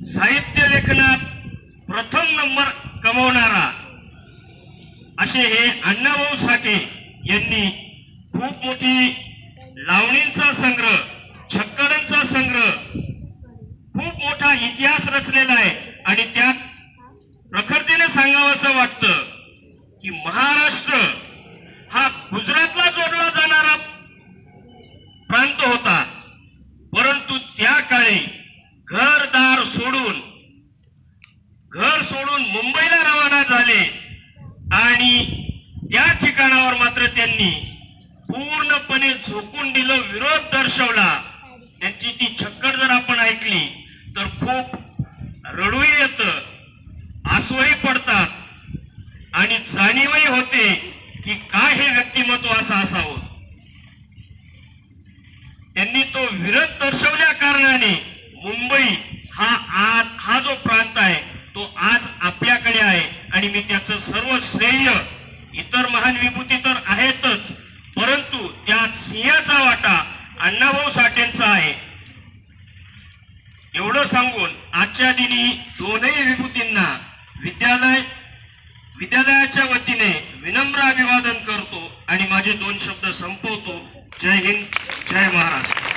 साहित्य लेखनात प्रथम नंबर कमवणारा असे हे अण्णाभाऊ साठे यांनी खूप मोठी लावणींचा संग्रह छक्कडांचा संग्रह खूप मोठा इतिहास रचलेला आहे. आणि त्यात प्रखरतेने सांगावं असं वाटतं की महाराष्ट्र हा गुजरातला जोडला जाणारा प्रांत होता परंतु त्या काळी घरदार सोडून घर सोडून मुंबईला रवाना झाले आणि त्या ठिकाणावर मात्र त्यांनी पूर्णपणे झोकून दिलं विरोध दर्शवला. त्यांची ती छक्कड जर आपण ऐकली तर खूप रडूही येतं आसवही पडतात आणि जाणीवही होते की काय हे व्यक्तिमत्व असं असावं. त्यांनी तो विरोध दर्शवल्या कारणाने मुंबई आज हा जो प्रांत आहे तो आज आपल्याकडे आहे आणि मी त्याचं सर्व श्रेय इतर महान विभूती तर आहेतच परंतु त्यात सिंहाचा वाटा अण्णाभाऊ साठेंचा आहे. एवढं सांगून आजच्या दिनी दोनही विभूतींना विद्यालय विद्यालयाच्या वतीने विनम्र अभिवादन करतो आणि माझे दोन शब्द संपवतो. जय हिंद जय महाराष्ट्र.